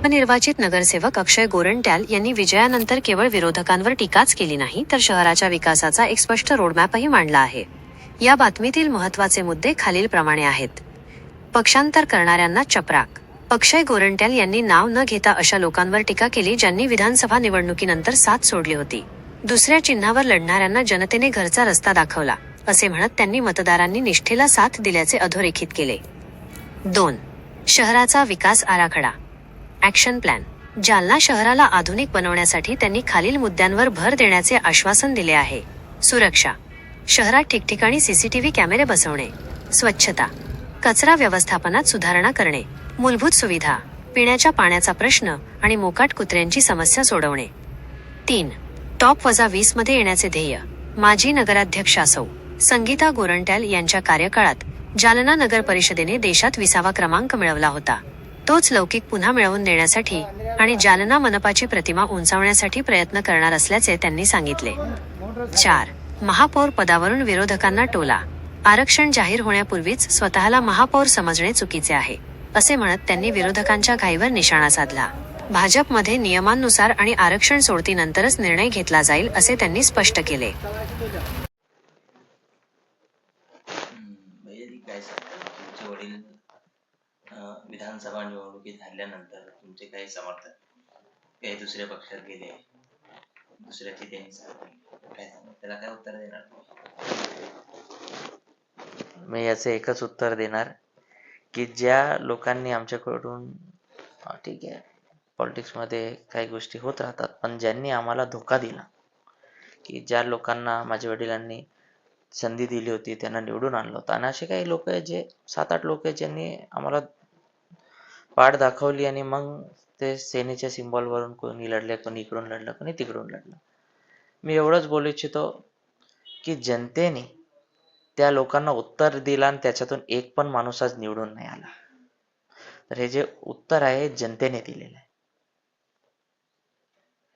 नवनिर्वाचित नगरसेवक अक्षय गोरंट्याल यांनी विजयानंतर केवळ विरोधकांवर टीकाच केली नाही तर शहराच्या विकासाचा एक स्पष्ट रोडमॅपही मांडला आहे. या बातमीतील महत्त्वाचे मुद्दे खालीलप्रमाणे आहेत. पक्षांतर करणाऱ्यांना चपराक. अक्षय गोरंट्याल यांनी नाव न घेता अशा लोकांवर टीका केली ज्यांनी विधानसभा निवडणुकीनंतर साथ सोडली होती. दुसऱ्या चिन्हावर लढणाऱ्यांना जनतेने घरचा रस्ता दाखवला असे म्हणत त्यांनी मतदारांनी निष्ठेला साथ दिल्याचे अधोरेखित केले. दोन. शहराचा विकास आराखडा. ॲक्शन प्लॅन जालना शहराला आधुनिक बनवण्यासाठी त्यांनी खालील मुद्द्यांवर भर देण्याचे आश्वासन दिले आहे. सुरक्षा. शहरात ठिकठिकाणी सीसीटीव्ही कॅमेरे बसवणे. स्वच्छता. कचरा व्यवस्थापनात सुधारणा करणे. मूलभूत सुविधा. पिण्याच्या पाण्याचा प्रश्न आणि मोकाट कुत्र्यांची समस्या सोडवणे. तीन. टॉप वजा वीसमध्ये येण्याचे ध्येय. माजी नगराध्यक्षा सौ संगीता गोरंट्याल यांच्या कार्यकाळात जालना नगर परिषदेने देशात विसावा क्रमांक मिळवला होता. तोच लौकिक पुन्हा मिळवून देण्यासाठी आणि जालना मनपाची प्रतिमा उंचावण्यासाठी प्रयत्न करणार असल्याचे त्यांनी सांगितले. चार. महापौर पदावरून विरोधकांना टोला. आरक्षण जाहीर होण्यापूर्वीच स्वतःला महापौर समजणे चुकीचे आहे असे म्हणत त्यांनी विरोधकांच्या घाईवर निशाणा साधला. भाजपमध्ये नियमांनुसार आणि आरक्षण सोडतीनंतरच निर्णय घेतला जाईल असे त्यांनी स्पष्ट केले. विधानसभा निवडणुकी झाल्यानंतर तुमचे काही समर्थक काही दुसऱ्या पक्षात गेले दुसऱ्याची त्यांनी काय त्याला काय उत्तर देणार मी याच एकच उत्तर देणार की ज्या लोकांनी आमच्याकडून ठीक आहे पॉलिटिक्समध्ये काही गोष्टी होत राहतात पण ज्यांनी आम्हाला धोका दिला की ज्या लोकांना माझ्या वडिलांनी संधी दिली होती त्यांना निवडून आणलं होतं आणि असे काही लोक आहे जे सात आठ लोक आहेत ज्यांनी आम्हाला पाठ दाखवली आणि मग ते सेनेच्या सिम्बॉलवरून वरून कोणी लढले कोणी इकडून लढलं कोणी तिकडून लढलं. मी एवढंच बोलू इच्छितो की जनतेने त्या लोकांना उत्तर दिलं आणि त्याच्यातून एक पण माणूस आज निवडून नाही आला. तर हे जे उत्तर आहे जनतेने दिलेलं आहे.